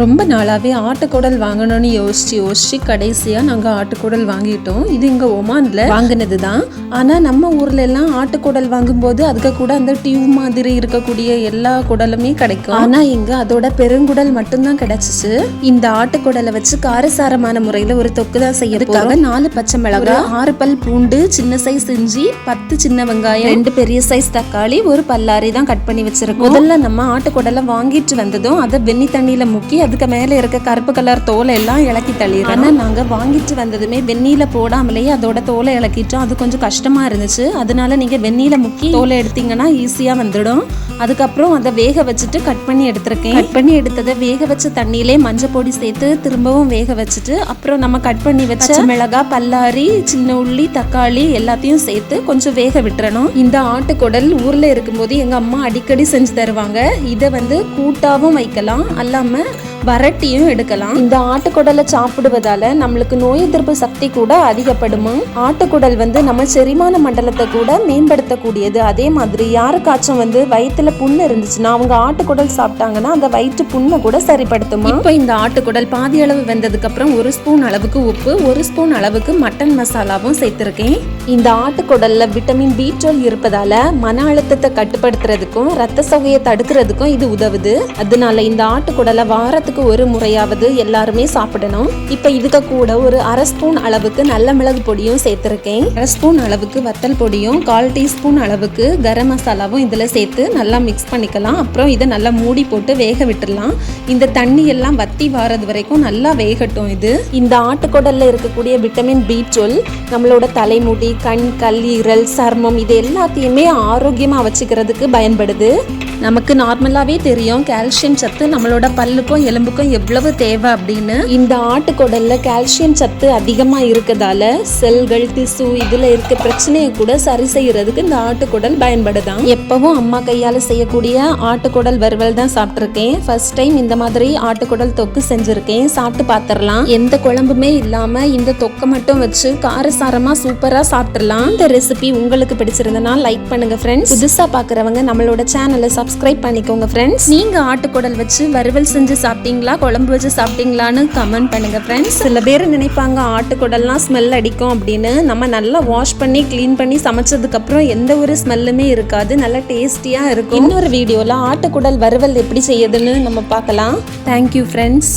ரொம்ப நாளாகவே ஆட்டுக்குடல் வாங்கணும்னு யோசிச்சு யோசிச்சு கடைசியாக நாங்கள் ஆட்டுக்குடல் வாங்கிட்டோம். இது இங்கே ஒமானில் வாங்கினது தான் ஆனால் நம்ம ஊர்ல எல்லாம் ஆட்டுக்குடல் வாங்கும்போது அதுக்கு கூட அந்த டியூப் மாதிரி இருக்கக்கூடிய எல்லா குடலுமே கிடைக்கும். ஆனால் இங்கே அதோட பெருங்குடல் மட்டும்தான் கிடைச்சிச்சு. இந்த ஆட்டுக்குடலை வச்சு காரசாரமான முறையில் ஒரு தொக்கு தான் செய்யறதுக்காக நாலு பச்சை மிளகாய் ஆறு பல் பூண்டு சின்ன சைஸ் இஞ்சி பத்து சின்ன வெங்காயம் ரெண்டு பெரிய சைஸ் தக்காளி ஒரு பல்லாரி தான் கட் பண்ணி வச்சிருக்கோம். முதல்ல நம்ம ஆட்டுக்குடலை வாங்கிட்டு வந்ததும் அதை வெண்ணி தண்ணியில முக்கி அதுக்கு மேல இருக்க கருப்பு கலர் தோலை எல்லாம் இலக்கி தள்ளிடுறோம் ஆனா நாங்க வாங்கிட்டு வந்ததுமே வெந்நீல போடாமலேயே அதோட தோலை இலக்கிட்டோம் அது கொஞ்சம் கஷ்டமா இருந்துச்சு. அதனால நீங்க வெந்நீல முக்கி தோலை எடுத்தீங்கன்னா ஈஸியா வந்துடும். அதுக்கப்புறம் அதை வேக வச்சுட்டு கட் பண்ணி எடுத்திருக்கேன். கட் பண்ணி எடுத்ததை வேக வச்ச தண்ணியிலே மஞ்சள் பொடி சேர்த்து திரும்பவும் வேக வச்சுட்டு அப்புறம் நம்ம கட் பண்ணி வச்ச மிளகாய் பல்லாரி சின்ன உள்ளி தக்காளி எல்லாத்தையும் சேர்த்து கொஞ்சம் வேக விட்டுறணும். இந்த ஆட்டுக்குடல் ஊர்ல இருக்கும்போது எங்க அம்மா அடிக்கடி செஞ்சு தருவாங்க. இதை வந்து கூட்டாவும் வைக்கலாம். அல்லாம வரட்டியும் எடுக்கலாம். இந்த ஆட்டுக்குடலை சாப்பிடுவதால நம்மளுக்கு நோய் எதிர்ப்பு சக்தி கூட அதிகப்படுமா? ஆட்டுக்குடல் வந்து நம்ம செரிமான மண்டலத்தை கூட மேம்படுத்தக்கூடியது. அதே மாதிரி யாருக்காச்சும் வந்து வயிற்றுல புண்ணு இருந்துச்சுன்னா அவங்க ஆட்டுக்குடல் சாப்பிட்டாங்கன்னா அந்த வயிற்று புண்ணை கூட சரிப்படுத்துமா? இப்போ இந்த ஆட்டுக்குடல் பாதி அளவு வெந்ததுக்கு அப்புறம் ஒரு ஸ்பூன் அளவுக்கு உப்பு ஒரு ஸ்பூன் அளவுக்கு மட்டன் மசாலாவும் சேர்த்திருக்கேன். இந்த ஆட்டுக்குடல்ல விட்டமின் பி டுவெல் இருப்பதால மன அழுத்தத்தை கட்டுப்படுத்துறதுக்கும் ரத்த சோகையை தடுக்கிறதுக்கும் இது உதவுது. அதனால இந்த ஆட்டுக்குடலை வாரத்துக்கு ஒரு முறையாவது எல்லாருமே சாப்பிடணும். இப்போ இதுக்கு கூட ஒரு அரை ஸ்பூன் அளவுக்கு நல்ல மிளகு பொடியும் சேர்த்துருக்கேன். அரை ஸ்பூன் அளவுக்கு வத்தல் பொடியும் கால் டீஸ்பூன் அளவுக்கு கரம் மசாலாவும் இதில் சேர்த்து நல்லா மிக்ஸ் பண்ணிக்கலாம். அப்புறம் இதை நல்லா மூடி போட்டு வேக விட்டுடலாம். இந்த தண்ணி எல்லாம் வத்தி வாரது வரைக்கும் நல்லா வேகட்டும் இது. இந்த ஆட்டுக்கொடலில் இருக்கக்கூடிய விட்டமின் பி டுவெல் நம்மளோட தலைமுடி கண் கல்லீரல் சர்மம் இது எல்லாத்தையுமே ஆரோக்கியமாக வச்சுக்கிறதுக்கு பயன்படுது. நமக்கு நார்மலாகவே தெரியும். கால்சியம் சத்து நம்மளோட பல்லுக்கும் எலும்புக்கும் எவ்வளவு தேவை அப்படின்னு. இந்த ஆட்டுக்குடல்ல கால்சியம் சத்து அதிகமாக இருக்கதால செல்கள் திசு இதில் இருக்க பிரச்சனையை கூட சரி செய்யறதுக்கு இந்த ஆட்டுக்குடல் பயன்படுதான். எப்பவும் அம்மா கையால் செய்யக்கூடிய ஆட்டுக்குடல் வறுவல் தான் சாப்பிட்ருக்கேன் ஃபர்ஸ்ட் டைம் இந்த மாதிரி ஆட்டுக்குடல் தொக்கு செஞ்சுருக்கேன். சாப்பிட்டு பார்த்துடலாம் எந்த குழம்புமே இல்லாமல் இந்த தொக்கை மட்டும் வச்சு காரசாரமாக சூப்பராக சாப்பிட்றலாம் இந்த ரெசிபி உங்களுக்கு பிடிச்சிருந்தனா லைக் பண்ணுங்க ஃப்ரெண்ட்ஸ் புதுசாக பார்க்குறவங்க நம்மளோட சேனலை சப்ஸ்கிரைப் பண்ணிக்கோங்க ஃப்ரெண்ட்ஸ் நீங்கள் ஆட்டுக்குடல் வச்சு வறுவல் செஞ்சு சாப்பிட்டீங்களா குழம்பு வச்சு சாப்பிட்டீங்களான்னு கமெண்ட் பண்ணுங்க ஃப்ரெண்ட்ஸ் சில பேர் நினைப்பாங்க ஆட்டுக்குடல்லாம் ஸ்மெல் அடிக்கும் அப்படின்னு. நம்ம நல்லா வாஷ் பண்ணி க்ளீன் பண்ணி சமைச்சதுக்கப்புறம் எந்த ஒரு ஸ்மெல்லுமே இருக்காது. நல்லா டேஸ்டியாக இருக்கும். இன்னொரு வீடியோவில் ஆட்டுக்குடல் வறுவல் எப்படி செய்யுதுன்னு நம்ம பார்க்கலாம். Thank you friends